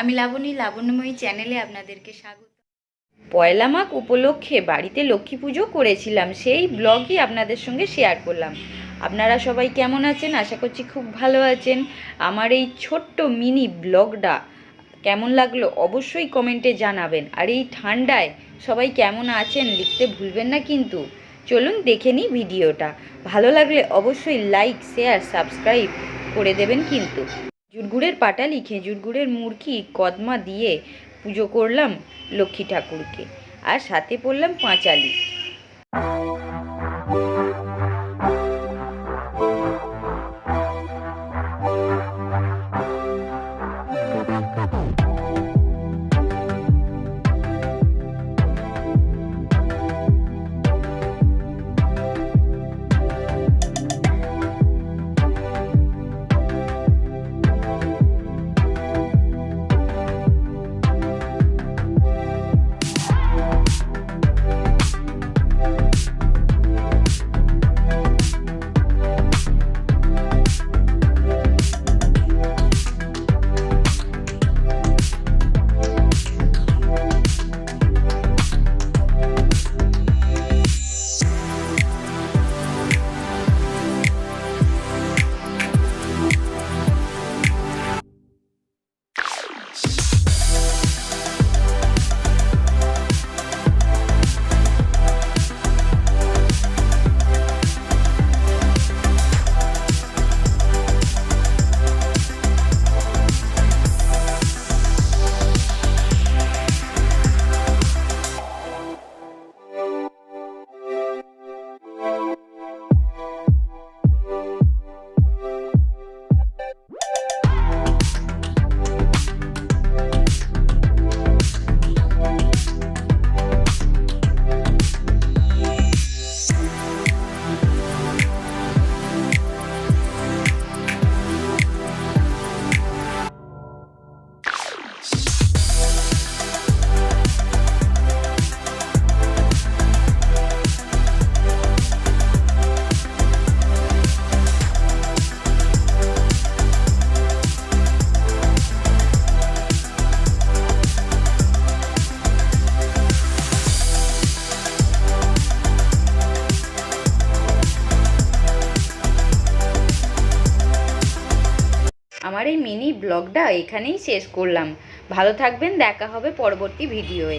আমি লাবণী, লাবণ্যময়ী চ্যানেলে আপনাদেরকে স্বাগত। পয়লা মাঘ উপলক্ষে বাড়িতে লক্ষ্মী পুজো করেছিলাম, সেই ব্লগই আপনাদের সঙ্গে শেয়ার করলাম। আপনারা সবাই কেমন আছেন? আশা করছি খুব ভালো আছেন। আমার এই ছোট্ট মিনি ব্লগটা কেমন লাগল অবশ্যই কমেন্টে জানাবেন। আর এই ঠান্ডায় সবাই কেমন আছেন লিখতে ভুলবেন না কিন্তু। চলুন দেখে নিই ভিডিওটা। ভালো লাগলে অবশ্যই লাইক শেয়ার সাবস্ক্রাইব করে দেবেন কিন্তু। খেজুর গুড়ের পাটালি খেজুর গুড়ের মুরগি কদমা দিয়ে পুজো করলাম লক্ষ্মী ঠাকুরকে। আর সাথে পরলাম পাঁচালি। আমার এই মিনি ব্লগটা এখানেই শেষ করলাম। ভালো থাকবেন দেখা হবে পরবর্তী ভিডিওয়ে